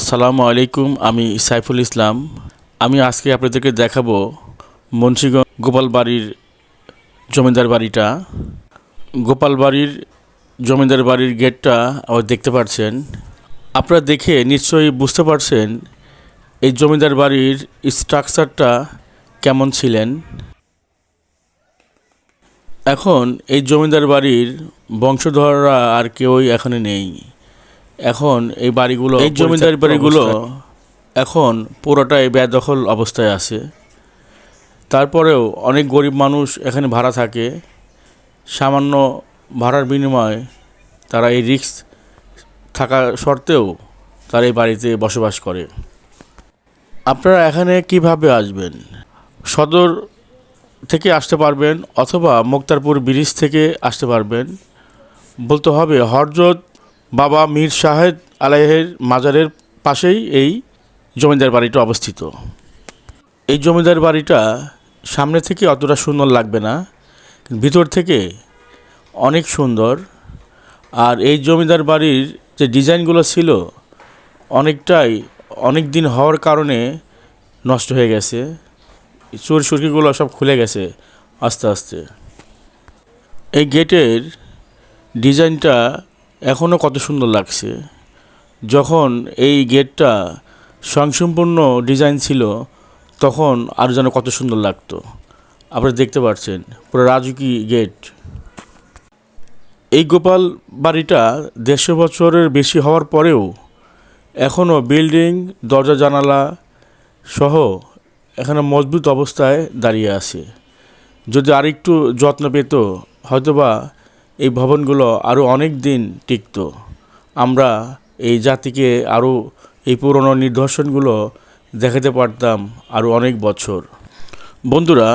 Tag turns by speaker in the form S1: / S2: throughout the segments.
S1: আসসালামু আলাইকুম, আমি সাইফুল ইসলাম। আমি আজকে আপনাদেরকে দেখাবো মুন্সিগঞ্জ গোপাল বাড়ির জমিদার বাড়িটা। গোপাল বাড়ির জমিদার বাড়ির গেটটা আবার দেখতে পাচ্ছেন আপনারা দেখে নিশ্চয়ই বুঝতে পারছেন এই জমিদার বাড়ির স্ট্রাকচারটা কেমন ছিলেন। এখন এই জমিদার বাড়ির বংশধররা আর কেউই এখানে নেই। এখন এই বাড়িগুলো এই জমিদার বাড়িগুলো এখন পুরোটাই বেদখল অবস্থায় আছে। তারপরেও অনেক গরিব মানুষ এখানে ভাড়া থাকে। সামান্য ভাড়ার বিনিময়ে তারা এই রিক্স থাকা সত্ত্বেও তারা এই বাড়িতে বসবাস করে। আপনারা এখানে কীভাবে আসবেন? সদর থেকে আসতে পারবেন অথবা মুক্তারপুর ব্রিজ থেকে আসতে পারবেন। বলতে হবে হরজত বাবা মীর শাহেদ আলাইহের মাজারের পাশেই এই জমিদার বাড়িটা অবস্থিত। এই জমিদার বাড়িটা সামনে থেকে অতটা সুন্দর লাগবে না, ভিতর থেকে অনেক সুন্দর। আর এই জমিদার বাড়ির যে ডিজাইনগুলো ছিল অনেকটাই অনেক দিন হওয়ার কারণে নষ্ট হয়ে গেছে। চোর সুরকিগুলো সব খুলে গেছে আস্তে আস্তে। এই গেটের ডিজাইনটা এখনও কত সুন্দর লাগছে। যখন এই গেটটা স্বয়ংসম্পূর্ণ ডিজাইন ছিল, তখন আরও যেন কত সুন্দর লাগতো। আপনারা দেখতে পাচ্ছেন, পুরো রাজুকি গেট। এই গোপাল বাড়িটা দেড়শো বছরের বেশি হওয়ার পরেও এখনও বিল্ডিং, দরজা, জানালা সহ এখানে মজবুত অবস্থায় দাঁড়িয়ে আছে। যদি আরেকটু যত্ন পেত, হয়তোবা এই ভবনগুলো আরও অনেক দিন টিকত। আমরা এই জাতিকে আরও এই পুরনো নিদর্শনগুলো দেখাতে পারতাম আরও অনেক বছর। বন্ধুরা,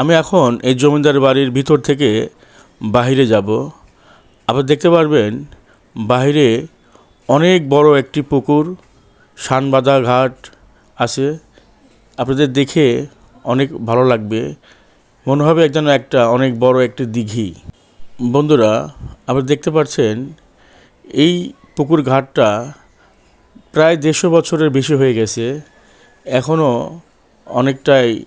S1: আমি এখন এই জমিদার বাড়ির ভিতর থেকে বাহিরে যাব। আবার দেখতে পারবেন বাইরে অনেক বড় একটি পুকুর শানবাদা ঘাট আছে। আপনাদের দেখে অনেক ভালো লাগবে। মনে হবে যেন একটা অনেক বড় একটি দিঘি। বন্ধুরা আপনারা দেখতে পাচ্ছেন, এই পুকুর ঘাটটা প্রায় দেড়শো বছরের বেশি হয়ে গেছে। এখনও অনেকটাই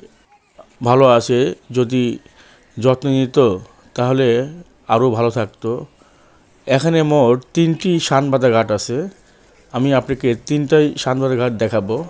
S1: ভালো আছে। যদি যত্ন নিত, তাহলে আরও ভালো থাকতো। এখানে মোট তিনটি শানবাদা ঘাট আছে। আমি আপনাকে তিনটাই শানবাদা ঘাট দেখাবো।